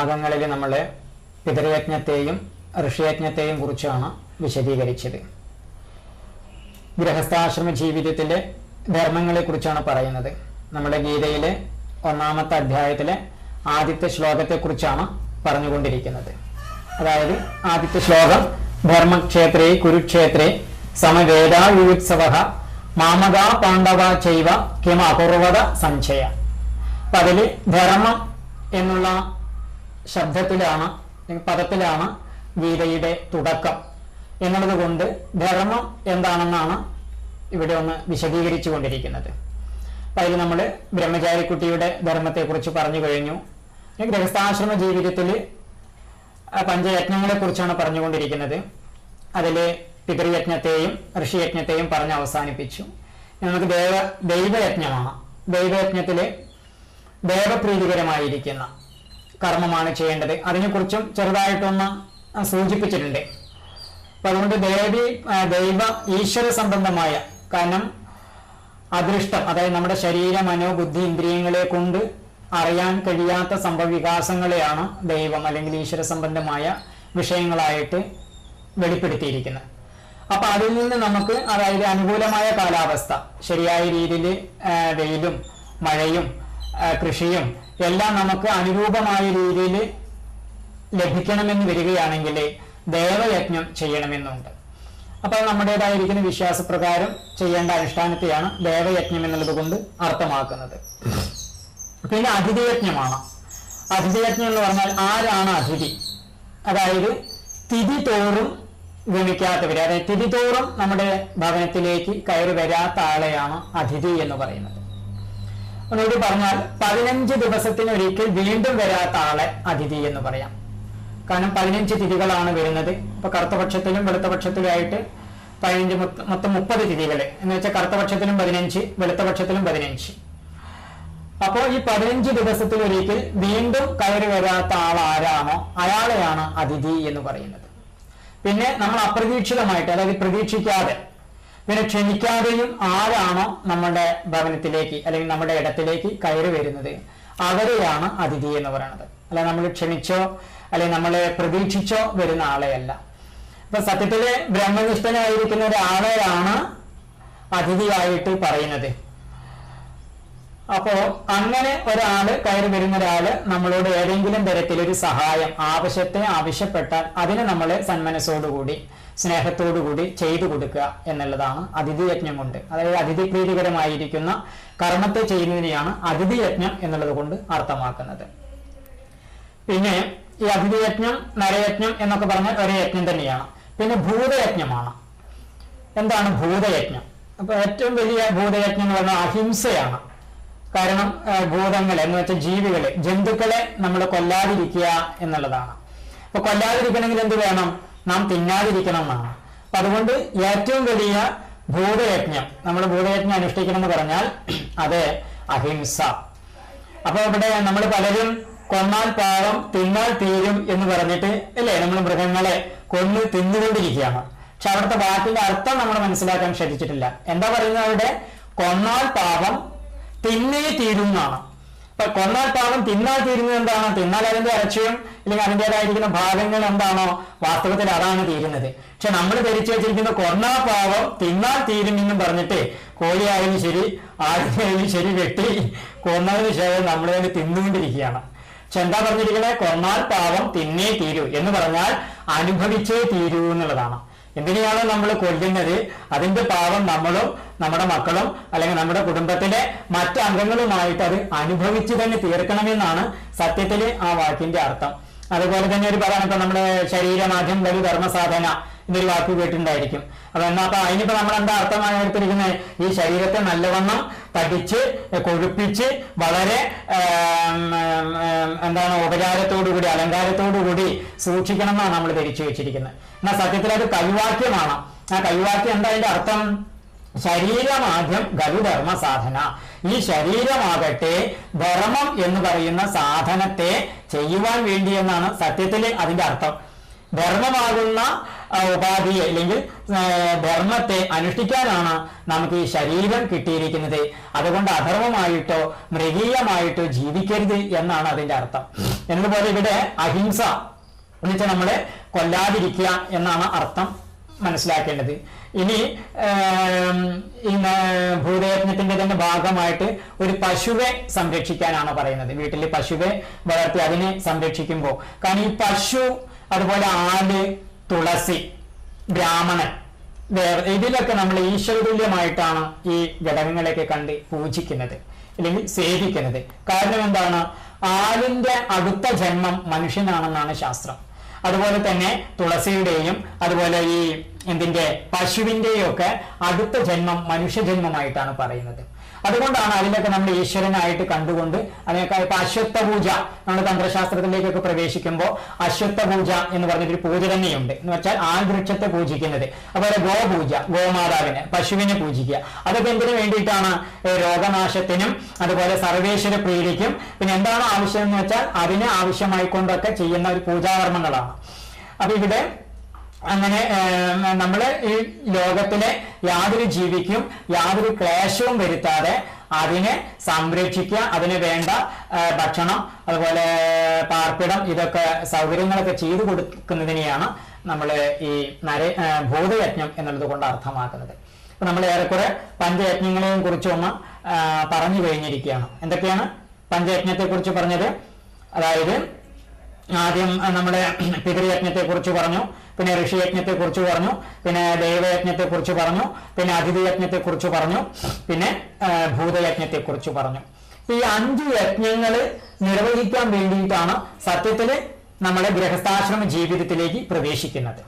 ഭാഗങ്ങളിൽ നമ്മൾ പിതൃയജ്ഞത്തെയും ഋഷിയജ്ഞത്തെയും കുറിച്ചാണ് വിശദീകരിച്ചത്. ഗൃഹസ്ഥാശ്രമ ജീവിതത്തിന്റെ ധർമ്മങ്ങളെക്കുറിച്ചാണ് പറയുന്നത്. നമ്മുടെ ഗീതയിലെ ഒന്നാമത്തെ അധ്യായത്തിലെ ആദ്യത്തെ ശ്ലോകത്തെക്കുറിച്ചാണ് പറഞ്ഞുകൊണ്ടിരിക്കുന്നത്. അതായത് ആദ്യത്തെ ശ്ലോകം ധർമ്മക്ഷേത്രേ കുരുക്ഷേത്രേ സമവേദായുത്സവ മാമക പാണ്ഡവ ചൈവ കിമ അപൂർവത സഞ്ചയ അപ്പൊ അതിൽ ധർമ്മം എന്നുള്ള ശബ്ദത്തിലാണ് പദത്തിലാണ് ഗീതയുടെ തുടക്കം. എന്നുള്ളത് കൊണ്ട് ധർമ്മം എന്താണെന്നാണ് ഇവിടെ ഒന്ന് വിശദീകരിച്ചു കൊണ്ടിരിക്കുന്നത് അപ്പൊ അതിൽ നമ്മൾ ബ്രഹ്മചാരിക്കുട്ടിയുടെ ധർമ്മത്തെക്കുറിച്ച് പറഞ്ഞു കഴിഞ്ഞു. ഗൃഹസ്ഥാശ്രമ ജീവിതത്തിൽ പഞ്ചയജ്ഞങ്ങളെ കുറിച്ചാണ് പറഞ്ഞുകൊണ്ടിരിക്കുന്നത്. അതിൽ പിതൃയജ്ഞത്തെയും ഋഷിയജ്ഞത്തെയും പറഞ്ഞ് അവസാനിപ്പിച്ചു. നമുക്ക് ദേവ ദൈവയജ്ഞമാണ്. ദൈവയജ്ഞത്തിൽ ദേവപ്രീതികരമായിരിക്കുന്ന കർമ്മമാണ് ചെയ്യേണ്ടത്. അതിനെക്കുറിച്ചും ചെറുതായിട്ടൊന്ന് സൂചിപ്പിച്ചിട്ടുണ്ട്. അപ്പൊ അതുകൊണ്ട് ദേവി ദൈവ ഈശ്വര സംബന്ധമായ കാരണം അദൃഷ്ടം അതായത് നമ്മുടെ ശരീര മനോബുദ്ധി ഇന്ദ്രിയങ്ങളെ കൊണ്ട് അറിയാൻ കഴിയാത്ത സംഭവവികാസങ്ങളെയാണ് ദൈവം അല്ലെങ്കിൽ ഈശ്വര സംബന്ധമായ വിഷയങ്ങളായിട്ട് വെളിപ്പെടുത്തിയിരിക്കുന്നത്. അപ്പൊ അതിൽ നിന്ന് നമുക്ക് അതായത് അനുകൂലമായ കാലാവസ്ഥ ശരിയായ രീതിയിൽ വെയിലും മഴയും കൃഷിയും എല്ലാം നമുക്ക് അനുരൂപമായ രീതിയിൽ ലഭിക്കണമെന്ന് വരികയാണെങ്കിൽ ദേവയജ്ഞം ചെയ്യണമെന്നുണ്ട്. അപ്പോൾ നമ്മുടേതായിരിക്കുന്ന വിശ്വാസപ്രകാരം ചെയ്യേണ്ട അനുഷ്ഠാനത്തെയാണ് ദേവയജ്ഞം എന്നുള്ളത് കൊണ്ട് അർത്ഥമാക്കുന്നത്. പിന്നെ അതിഥിയജ്ഞമാണ്. അതിഥിയജ്ഞം എന്ന് പറഞ്ഞാൽ ആരാണ് അതിഥി? അതായത് തിഥി തോറും ഗണിക്കാത്തവര് അതായത് തിഥി തോറും നമ്മുടെ ഭവനത്തിലേക്ക് കയറി വരാത്ത ആളെയാണ് അതിഥി എന്ന് പറയുന്നത്. ഒന്നുകൂടി പറഞ്ഞാൽ പതിനഞ്ച് ദിവസത്തിനൊരിക്കൽ വീണ്ടും വരാത്ത ആളെ അതിഥി എന്ന് പറയാം. കാരണം പതിനഞ്ച് തിഥികളാണ് വരുന്നത്. ഇപ്പൊ കറുത്തപക്ഷത്തിലും വെളുത്തപക്ഷത്തിലുമായിട്ട് പതിനഞ്ച് മൊത്ത- മൊത്തം മുപ്പത് തിഥികൾ എന്ന് വെച്ചാൽ കറുത്തപക്ഷത്തിലും പതിനഞ്ച് വെളുത്തപക്ഷത്തിലും പതിനഞ്ച്. അപ്പോൾ ഈ പതിനഞ്ച് ദിവസത്തിലൊരിക്കൽ വീണ്ടും കയറി വരാത്ത ആൾ ആരാണോ അയാളെയാണ് അതിഥി എന്ന് പറയുന്നത്. പിന്നെ നമ്മൾ അപ്രതീക്ഷിതമായിട്ട് അതായത് പ്രതീക്ഷിക്കാതെ പിന്നെ ക്ഷണിക്കാതെയും ആരാണോ നമ്മുടെ ഭവനത്തിലേക്ക് അല്ലെങ്കിൽ നമ്മുടെ ഇടത്തിലേക്ക് കയറി വരുന്നത് അവരെയാണ് അതിഥി എന്ന് പറയുന്നത്. അല്ല നമ്മൾ ക്ഷണിച്ചോ അല്ലെങ്കിൽ നമ്മൾ പ്രതീക്ഷിച്ചോ വരുന്ന ആളെയല്ല. അപ്പൊ സത്യത്തിൽ ബ്രഹ്മനിഷ്ഠനായിരിക്കുന്ന ഒരാളെയാണ് അതിഥിയായിട്ട് പറയുന്നത്. അപ്പോ അങ്ങനെ ഒരാൾ കയറി വരുന്ന ഒരാൾ നമ്മളോട് ഏതെങ്കിലും തരത്തിലൊരു സഹായം ആവശ്യത്തെ ആവശ്യപ്പെട്ടാൽ അതിന് നമ്മൾ സന്മനസ്സോടുകൂടി സ്നേഹത്തോടുകൂടി ചെയ്തു കൊടുക്കുക എന്നുള്ളതാണ് അതിഥി യജ്ഞം കൊണ്ട്. അതായത് അതിഥി പ്രീതികരമായിരിക്കുന്ന കർമ്മത്തെ ചെയ്യുന്നതിനെയാണ് അതിഥി യജ്ഞം എന്നുള്ളത് കൊണ്ട് അർത്ഥമാക്കുന്നത്. പിന്നെ ഈ അതിഥിയജ്ഞം നരയജ്ഞം എന്നൊക്കെ പറഞ്ഞാൽ ഒരേ യജ്ഞം തന്നെയാണ്. പിന്നെ ഭൂതയജ്ഞമാണ്. എന്താണ് ഭൂതയജ്ഞം? അപ്പൊ ഏറ്റവും വലിയ ഭൂതയജ്ഞം എന്ന് പറഞ്ഞാൽ അഹിംസയാണ്. കാരണം ഭൂതങ്ങളെ എന്ന് വെച്ചാൽ ജീവികളെ ജന്തുക്കളെ നമ്മൾ കൊല്ലാതിരിക്കുക എന്നുള്ളതാണ്. അപ്പൊ കൊല്ലാതിരിക്കണമെങ്കിൽ എന്ത് വേണം? നാം തിന്നാതിരിക്കണം എന്നാണ് അപ്പൊ അതുകൊണ്ട് ഏറ്റവും വലിയ ഭൂതയജ്ഞം നമ്മൾ ഭൂതയജ്ഞം അനുഷ്ഠിക്കണം എന്ന് പറഞ്ഞാൽ അത് അഹിംസ. അപ്പൊ ഇവിടെ നമ്മൾ പലരും കൊന്നാൽ പാവം തിന്നാൽ തീരും എന്ന് പറഞ്ഞിട്ട് അല്ലേ? നമ്മൾ മൃഗങ്ങളെ കൊന്ന് തിന്നുകൊണ്ടിരിക്കുകയാണ്. പക്ഷെ അവിടുത്തെ വാക്കിന്റെ അർത്ഥം നമ്മൾ മനസ്സിലാക്കാൻ ശ്രദ്ധിച്ചിട്ടില്ല. എന്താ പറയുന്നത് അവിടെ? കൊന്നാൽ പാവം തിന്നേ തീരും എന്നാണ് അപ്പൊ കൊന്നാൽ പാവം തിന്നാൽ തീരുന്നത് എന്താണ്? തിന്നാൽ അതിന്റെ ഇറച്ചിയും അല്ലെങ്കിൽ അതിന്റെതായിരിക്കുന്ന ഭാഗങ്ങൾ എന്താണോ? വാസ്തവത്തിൽ അതാണ് തീരുന്നത്. പക്ഷെ നമ്മൾ ധരിച്ചു വെച്ചിരിക്കുന്ന കൊന്നാൽ പാവം തിന്നാൽ തീരും എന്നും പറഞ്ഞിട്ട് കോഴിയായാലും ശരി ആടിനായാലും ശരി വെട്ടി കൊന്നതിന് ശേഷം നമ്മൾ തന്നെ തിന്നുകൊണ്ടിരിക്കുകയാണ്. പക്ഷെ എന്താ പറഞ്ഞിരിക്കുന്നത് കൊന്നാൽ പാവം തിന്നേ തീരൂ എന്ന് പറഞ്ഞാൽ അനുഭവിച്ചേ തീരൂ എന്നുള്ളതാണ്. എന്തിനെയാണോ നമ്മൾ കൊല്ലുന്നത്. അതിന്റെ പാവം നമ്മളും നമ്മുടെ മക്കളും അല്ലെങ്കിൽ നമ്മുടെ കുടുംബത്തിലെ മറ്റ് അംഗങ്ങളുമായിട്ട് അത് അനുഭവിച്ചു തന്നെ തീർക്കണമെന്നാണ് സത്യത്തിൽ ആ വാക്കിന്റെ അർത്ഥം. അതുപോലെ തന്നെ ഒരു ഇപ്പൊ നമ്മുടെ ശരീരമാദ്യം വലിയ ധർമ്മസാധന. എന്നൊരു വാക്ക് കേട്ടിട്ടുണ്ടായിരിക്കും അപ്പൊ എന്നാ അപ്പൊ അതിനിപ്പോ നമ്മൾ എന്താ അർത്ഥമാണ് എടുത്തിരിക്കുന്നത് ഈ ശരീരത്തെ നല്ലവണ്ണം തടിച്ച് കൊഴുപ്പിച്ച് വളരെ എന്താണ് ഉപചാരത്തോടുകൂടി അലങ്കാരത്തോടുകൂടി സൂക്ഷിക്കണം എന്നാണ് നമ്മൾ ധരിച്ചു വെച്ചിരിക്കുന്നത് എന്നാൽ സത്യത്തിൽ അത് കൈവാക്യമാണ് ആ കൈവാക്യം എന്താ അതിന്റെ അർത്ഥം? ശരീരമാദ്യം ഗരുധർമ്മ സാധന. ഈ ശരീരമാകട്ടെ ധർമ്മം എന്ന് പറയുന്ന സാധനത്തെ ചെയ്യുവാൻ വേണ്ടി എന്നാണ് സത്യത്തിൽ അതിന്റെ അർത്ഥം. ധർമ്മമാകുന്ന ഉപാധിയെ അല്ലെങ്കിൽ ധർമ്മത്തെ അനുഷ്ഠിക്കാനാണ് നമുക്ക് ഈ ശരീരം കിട്ടിയിരിക്കുന്നത്. അതുകൊണ്ട് അധർമ്മമായിട്ടോ മൃഗീയമായിട്ടോ ജീവിക്കരുത് എന്നാണ് അതിന്റെ അർത്ഥം. എന്നതുപോലെ ഇവിടെ അഹിംസ എന്നുവെച്ചാൽ നമ്മളെ കൊല്ലാതിരിക്കുക എന്നാണ് അർത്ഥം മനസ്സിലാക്കേണ്ടത്. ഇനി ഭൂതയജ്ഞത്തിന്റെ തന്നെ ഭാഗമായിട്ട് ഒരു പശുവെ സംരക്ഷിക്കാനാണ് പറയുന്നത്. വീട്ടിൽ പശുവെ വളർത്തി അതിനെ സംരക്ഷിക്കുമ്പോൾ. കാരണം ഈ പശു അതുപോലെ ആട് തുളസി ബ്രാഹ്മണൻ. ഇതിലൊക്കെ നമ്മൾ ഈശ്വരതുല്യമായിട്ടാണ് ഈ ഘടകങ്ങളെയൊക്കെ കണ്ട് പൂജിക്കുന്നത് അല്ലെങ്കിൽ സേവിക്കുന്നത്. കാരണം എന്താണ്? ആളിന്റെ അടുത്ത ജന്മം മനുഷ്യനാണെന്നാണ് ശാസ്ത്രം. അതുപോലെ തന്നെ തുളസിയുടെയും അതുപോലെ ഈ എന്തിന്റെ പശുവിന്റെയും ഒക്കെ അടുത്ത ജന്മം മനുഷ്യജന്മമായിട്ടാണ് പറയുന്നത്. അതുകൊണ്ടാണ് അതിനൊക്കെ നമ്മൾ ഈശ്വരനായിട്ട് കണ്ടുകൊണ്ട് അതിനൊക്കെ ഇപ്പൊ അശ്വത്ഥ പൂജ നമ്മൾ തന്ത്രശാസ്ത്രത്തിലേക്കൊക്കെ പ്രവേശിക്കുമ്പോൾ അശ്വത്ഥ പൂജ എന്ന് പറഞ്ഞിട്ടൊരു പൂജ തന്നെയുണ്ട്. എന്ന് വെച്ചാൽ ആൽവൃക്ഷത്തെ പൂജിക്കുന്നത്. അതുപോലെ ഗോപൂജ ഗോമാതാവിനെ പശുവിനെ പൂജിക്കുക. അതൊക്കെ എന്തിനു വേണ്ടിയിട്ടാണ്? രോഗനാശത്തിനും അതുപോലെ സർവേശ്വര പ്രീതിക്കും പിന്നെ എന്താണ് ആവശ്യം എന്ന് വെച്ചാൽ അതിന് ആവശ്യമായിക്കൊണ്ടൊക്കെ ചെയ്യുന്ന ഒരു പൂജാകർമ്മങ്ങളാണ്. അപ്പൊ ഇവിടെ അങ്ങനെ നമ്മൾ ഈ ലോകത്തിലെ യാതൊരു ജീവിക്കും യാതൊരു ക്ലേശവും വരുത്താതെ അതിനെ സംരക്ഷിക്കുക അതിന് വേണ്ട ഭക്ഷണം അതുപോലെ പാർപ്പിടം ഇതൊക്കെ സൗകര്യങ്ങളൊക്കെ ചെയ്തു കൊടുക്കുന്നതിനെയാണ് നമ്മൾ ഈ നര ഭൂതയജ്ഞം എന്നുള്ളത് കൊണ്ട് അർത്ഥമാക്കുന്നത്. അപ്പൊ നമ്മൾ ഏറെക്കുറെ പഞ്ചയജ്ഞങ്ങളെയും കുറിച്ചൊന്ന് പറഞ്ഞു കഴിഞ്ഞിരിക്കുകയാണ്. എന്തൊക്കെയാണ് പഞ്ചയജ്ഞത്തെ കുറിച്ച് പറഞ്ഞത്? അതായത് ആദ്യം നമ്മുടെ പിതൃയജ്ഞത്തെ കുറിച്ച് പറഞ്ഞു. പിന്നെ ഋഷിയജ്ഞത്തെ കുറിച്ച് പറഞ്ഞു പിന്നെ ദൈവയജ്ഞത്തെ കുറിച്ച് പറഞ്ഞു പിന്നെ അതിഥിയജ്ഞത്തെ കുറിച്ച് പറഞ്ഞു പിന്നെ ഭൂതയജ്ഞത്തെ കുറിച്ച് പറഞ്ഞു. ഈ അഞ്ച് യജ്ഞങ്ങൾ നിർവഹിക്കാൻ വേണ്ടിയിട്ടാണ് സത്യത്തിൽ നമ്മുടെ ഗൃഹസ്ഥാശ്രമ ജീവിതത്തിലേക്ക് പ്രവേശിക്കുന്നത്.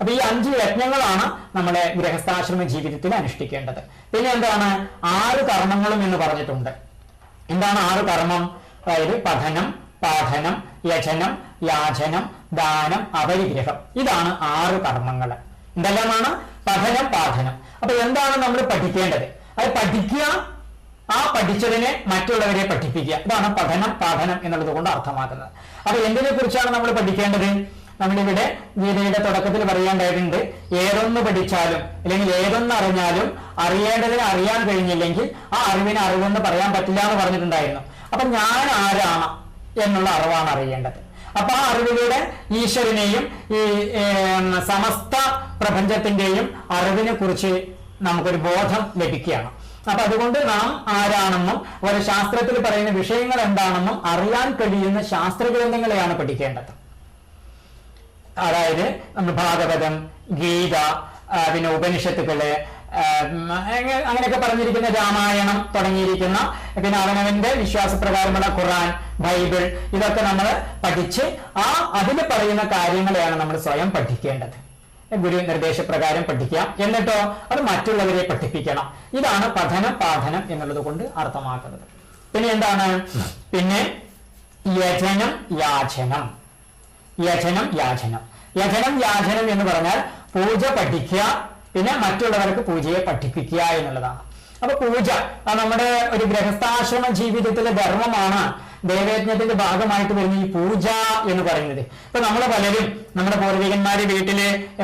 അപ്പൊ ഈ അഞ്ച് യജ്ഞങ്ങളാണ് നമ്മുടെ ഗൃഹസ്ഥാശ്രമ ജീവിതത്തിൽ അനുഷ്ഠിക്കേണ്ടത്. പിന്നെ എന്താണ്? ആറ് കർമ്മങ്ങളും എന്ന് പറഞ്ഞിട്ടുണ്ട്. എന്താണ് ആറ് കർമ്മം? അതായത് പഠനം പാഠനം യജനം യാചനം ദാനം അപരിഗ്രഹം. ഇതാണ് ആറ് കർമ്മങ്ങൾ. എന്തെല്ലാമാണ് പഠനം പാഠനം. അപ്പൊ എന്താണ് നമ്മൾ പഠിക്കേണ്ടത്? അത് പഠിക്കുക ആ പഠിച്ചതിനെ മറ്റുള്ളവരെ പഠിപ്പിക്കുക. ഇതാണ് പഠനം പാഠനം എന്നുള്ളത് കൊണ്ട് അർത്ഥമാക്കുന്നത്. അപ്പൊ എന്തിനെ കുറിച്ചാണ് നമ്മൾ പഠിക്കേണ്ടത്? നമ്മളിവിടെ ഗീതയുടെ തുടക്കത്തിൽ പറയേണ്ടതായിട്ടുണ്ട് ഏതൊന്ന് പഠിച്ചാലും അല്ലെങ്കിൽ ഏതൊന്ന് അറിഞ്ഞാലും അറിയേണ്ടതിന് അറിയാൻ കഴിഞ്ഞില്ലെങ്കിൽ ആ അറിവിനെ അറിവെന്ന് പറയാൻ പറ്റില്ല എന്ന് പറഞ്ഞിട്ടുണ്ടായിരുന്നു. അപ്പൊ ഞാൻ ആരാണ് എന്നുള്ള അറിവാണ് അറിയേണ്ടത്. അപ്പൊ ആ അറിവിലൂടെ ഈശ്വരനെയും ഈ സമസ്ത പ്രപഞ്ചത്തിന്റെയും അറിവിനെ കുറിച്ച് നമുക്കൊരു ബോധം ലഭിക്കുകയാണ്. അപ്പൊ അതുകൊണ്ട് നാം ആരാണെന്നും ഒരു ശാസ്ത്രത്തിൽ പറയുന്ന വിഷയങ്ങൾ എന്താണെന്നും അറിയാൻ കഴിയുന്ന ശാസ്ത്രഗ്രന്ഥങ്ങളെയാണ് പഠിക്കേണ്ടത്. അതായത് ഭാഗവതം ഗീത പിന്നെ ഉപനിഷത്തുക്കൾ ആ, ഉം, അങ്ങ- അങ്ങനെയൊക്കെ പറഞ്ഞിരിക്കുന്ന രാമായണം തുടങ്ങിയിരിക്കുന്ന. പിന്നെ അവനവന്റെ വിശ്വാസപ്രകാരമുള്ള ഖുറാൻ ബൈബിൾ ഇതൊക്കെ നമ്മൾ പഠിച്ച് ആ അതിൽ പറയുന്ന കാര്യങ്ങളെയാണ് നമ്മൾ സ്വയം പഠിക്കേണ്ടത്. ഗുരു നിർദ്ദേശപ്രകാരം പഠിക്കാം. എന്നിട്ടോ അത് മറ്റുള്ളവരെ പഠിപ്പിക്കണം. ഇതാണ് പഠനം പാഠനം എന്നുള്ളത് കൊണ്ട് അർത്ഥമാക്കുന്നത്. പിന്നെ എന്താണ്? പിന്നെ യജനം യാചനം. യജനം യാചനം. യജനം യാചനം എന്ന് പറഞ്ഞാൽ പൂജ പഠിക്കുക പിന്നെ മറ്റുള്ളവർക്ക് പൂജയെ പഠിപ്പിക്കുക എന്നുള്ളതാണ്. അപ്പൊ പൂജ നമ്മുടെ ഒരു ഗൃഹസ്ഥാശ്രമ ജീവിതത്തിലെ ധർമ്മമാണ് ദേവയജ്ഞത്തിന്റെ ഭാഗമായിട്ട് വരുന്ന ഈ പൂജ എന്ന് പറയുന്നത്. ഇപ്പൊ നമ്മൾ പലരും നമ്മുടെ പൂർവികന്മാര് വീട്ടിൽ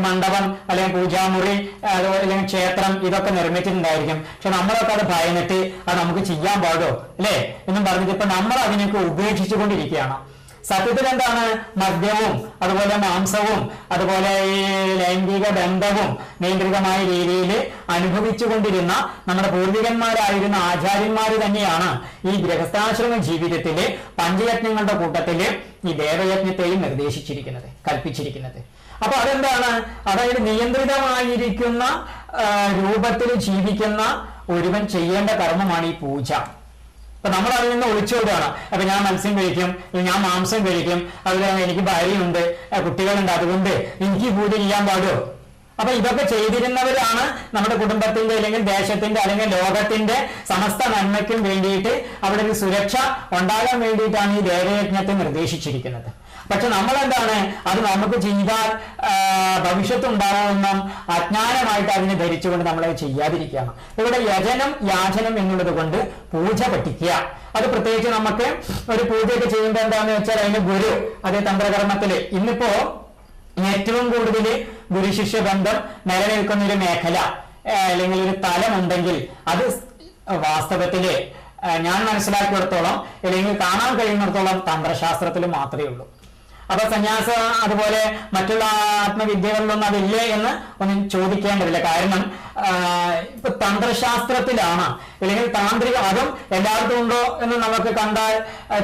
മണ്ഡപം അല്ലെങ്കിൽ പൂജാമുറി അല്ലെങ്കിൽ ക്ഷേത്രം ഇതൊക്കെ നിർമ്മിച്ചിട്ടുണ്ടായിരിക്കും. പക്ഷെ നമ്മളൊക്കെ അത് ഭയന്നിട്ട് അത് നമുക്ക് ചെയ്യാൻ പാടോ? അല്ലേ? എന്നും പറഞ്ഞിട്ട് ഇപ്പൊ നമ്മൾ അതിനൊക്കെ ഉപേക്ഷിച്ചുകൊണ്ടിരിക്കുകയാണ്. സത്യത്തിൽ എന്താണ് മദ്യവും അതുപോലെ മാംസവും അതുപോലെ ഈ ലൈംഗിക ബന്ധവും നിയന്ത്രിതമായ രീതിയിൽ അനുഭവിച്ചുകൊണ്ടിരുന്ന നമ്മുടെ പൂർവികന്മാരായിരുന്ന ആചാര്യന്മാർ തന്നെയാണ് ഈ ഗൃഹസ്ഥാശ്രമ ജീവിതത്തിൽ പഞ്ചയജ്ഞങ്ങളുടെ കൂട്ടത്തിൽ ഈ ദേവയജ്ഞത്തെയും നിർദ്ദേശിച്ചിരിക്കുന്നത് കൽപ്പിച്ചിരിക്കുന്നത്. അപ്പൊ അതെന്താണ്? അതായത് നിയന്ത്രിതമായിരിക്കുന്ന രൂപത്തിൽ ജീവിക്കുന്ന ഒരുവൻ ചെയ്യേണ്ട കർമ്മമാണ് ഈ പൂജ. അപ്പൊ നമ്മൾ അതിൽ നിന്ന് ഒളിച്ചോടുകയാണ് അപ്പൊ ഞാൻ മത്സ്യം കഴിക്കും ഞാൻ മാംസം കഴിക്കും അതുപോലെ എനിക്ക് ഭാര്യയുണ്ട് കുട്ടികളുണ്ട് അതുകൊണ്ട് എനിക്ക് കൂടി ചെയ്യാൻ പാടുമോ അപ്പൊ ഇതൊക്കെ ചെയ്തിരുന്നവരാണ് നമ്മുടെ കുടുംബത്തിന്റെ അല്ലെങ്കിൽ ദേശത്തിന്റെ അല്ലെങ്കിൽ ലോകത്തിന്റെ സമസ്ത നന്മയ്ക്കും വേണ്ടിയിട്ട് അവിടെ ഒരു സുരക്ഷ ഉണ്ടാകാൻ വേണ്ടിയിട്ടാണ് ഈ ദേവയജ്ഞത്തെ നിർദ്ദേശിച്ചിരിക്കുന്നത്. പക്ഷെ നമ്മൾ എന്താണ് അത് നമുക്ക് ചെയ്താൽ ഭവിഷ്യത്ത് ഉണ്ടാവുമെന്നും അജ്ഞാനമായിട്ട് അതിനെ ധരിച്ചുകൊണ്ട് നമ്മൾ അത് ചെയ്യാതിരിക്കുകയാണ്. ഇവിടെ യജനം യാചനം എന്നുള്ളത് കൊണ്ട് പൂജ പഠിക്കുക അത് പ്രത്യേകിച്ച് നമുക്ക് ഒരു പൂജയൊക്കെ ചെയ്യുമ്പോൾ എന്താണെന്ന് വെച്ചാൽ അതിന് ഗുരു അതേ തന്ത്രകർമ്മത്തിൽ. ഇന്നിപ്പോ ഏറ്റവും കൂടുതൽ ഗുരുശിഷ്യ ബന്ധം നിലനിൽക്കുന്ന ഒരു മേഖല അല്ലെങ്കിൽ ഒരു തലമുണ്ടെങ്കിൽ അത് വാസ്തവത്തിൽ ഞാൻ മനസ്സിലാക്കിയിടത്തോളം അല്ലെങ്കിൽ കാണാൻ കഴിയുന്നിടത്തോളം തന്ത്രശാസ്ത്രത്തിൽ മാത്രമേ ഉള്ളൂ. അപ്പൊ സന്യാസ അതുപോലെ മറ്റുള്ള ആത്മവിദ്യകളിലൊന്നും അതില്ലേ എന്ന് ഒന്നും ചോദിക്കേണ്ടതില്ല. കാരണം ഇപ്പൊ തന്ത്രശാസ്ത്രത്തിലാണ്. അല്ലെങ്കിൽ താന്ത്രിക അതും എല്ലായിടത്തും ഉണ്ടോ എന്ന് നമുക്ക് കണ്ടാൽ